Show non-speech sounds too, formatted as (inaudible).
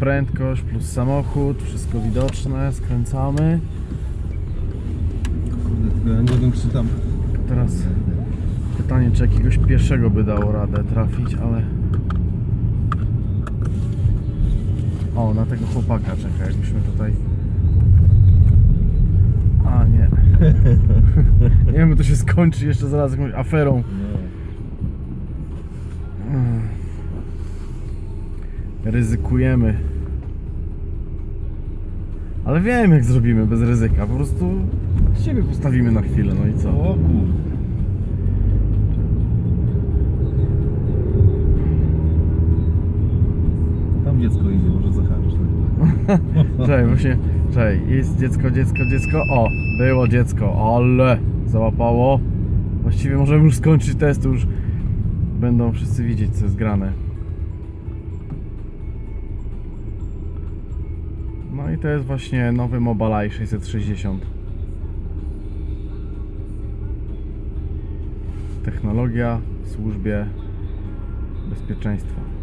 prędkość plus samochód, wszystko widoczne, skręcamy. Ja nie wiem czy tam... Teraz pytanie, czy jakiegoś pieszego by dało radę trafić, ale... O, na tego chłopaka czekaj, jakbyśmy tutaj... A, nie. (laughs) nie wiem, to się skończy jeszcze zaraz jakąś aferą. Nie. Mm. Ryzykujemy. Ale wiem jak zrobimy bez ryzyka. Po prostu siebie postawimy na chwilę, no i co? O kur... Tam dziecko idzie, może zahaczysz. (laughs) Czekaj, właśnie, czekaj, jest dziecko, dziecko, dziecko. O, było dziecko, ale załapało. Właściwie możemy już skończyć test, już będą wszyscy widzieć co jest grane. I to jest właśnie nowy Mobileye 660. Technologia w służbie bezpieczeństwa.